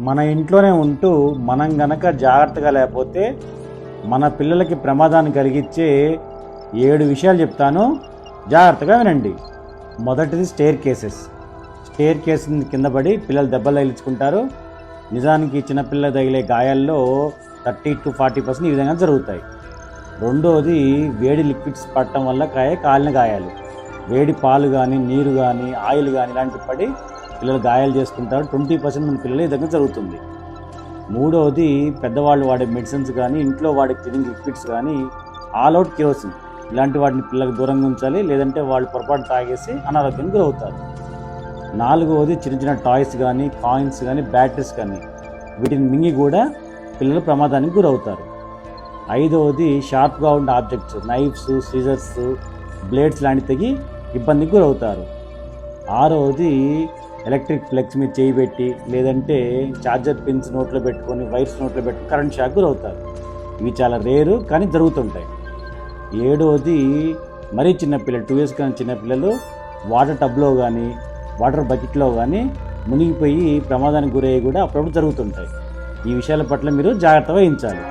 మన ఇంట్లోనే ఉంటూ మనం గనక జాగ్రత్తగా లేకపోతే మన పిల్లలకి ప్రమాదాన్ని కలిగించే ఏడు విషయాలు చెప్తాను. జాగ్రత్తగా వినండి. మొదటిది స్టేర్ కేసెస్. స్టేర్ కేస్ కింద పడి పిల్లలు దెబ్బలు తగిలించుకుంటారు. నిజానికి చిన్నపిల్లలు తగిలే గాయాల్లో థర్టీ టు ఫార్టీ పర్సెంట్ ఈ విధంగా జరుగుతాయి. రెండోది వేడి లిక్విడ్స్ పడటం వల్ల కాయ కాలిన గాయాలు. వేడి పాలు కానీ నీరు కానీ ఆయిల్ కానీ ఇలాంటివి పడి పిల్లలు గాయాలు చేసుకుంటారు. ట్వంటీ పర్సెంట్ మన పిల్లలు ఈ జరుగుతుంది. మూడవది పెద్దవాళ్ళు వాడే మెడిసిన్స్ కానీ ఇంట్లో వాడే క్లీనింగ్ లిక్విడ్స్ కానీ ఆల్ అవుట్ కిరోసిన్. ఇలాంటి వాటిని పిల్లలకు దూరంగా ఉంచాలి. లేదంటే వాళ్ళు పొరపాటు తాగేసి అనారోగ్యానికి గురవుతారు. నాలుగవది చిన్న చిన్న టాయ్స్ కానీ కాయిన్స్ కానీ బ్యాటరీస్ కానీ వీటిని మింగి కూడా పిల్లలు ప్రమాదానికి గురవుతారు. ఐదవది షార్ప్గా ఉండే ఆబ్జెక్ట్స్ నైఫ్స్ సీజర్స్ బ్లేడ్స్ లాంటివి తెగి ఇబ్బందికి గురవుతారు. ఆరవది ఎలక్ట్రిక్ ఫ్లెక్స్ మీద చేయి పెట్టి లేదంటే ఛార్జర్ పిన్స్ నోట్లో పెట్టుకొని వైర్స్ నోట్లో పెట్టుకుని కరెంట్ షాక్ గురవుతారు. ఇవి చాలా రేరు కానీ జరుగుతుంటాయి. ఏడవది మరీ చిన్నపిల్లలు టూ ఇయర్స్ కానీ చిన్నపిల్లలు వాటర్ టబ్లో కానీ వాటర్ బకెట్లో కానీ మునిగిపోయి ప్రమాదానికి గురయ్యి కూడా అప్పుడప్పుడు జరుగుతుంటాయి. ఈ విషయాల పట్ల మీరు జాగ్రత్త వహించాలి.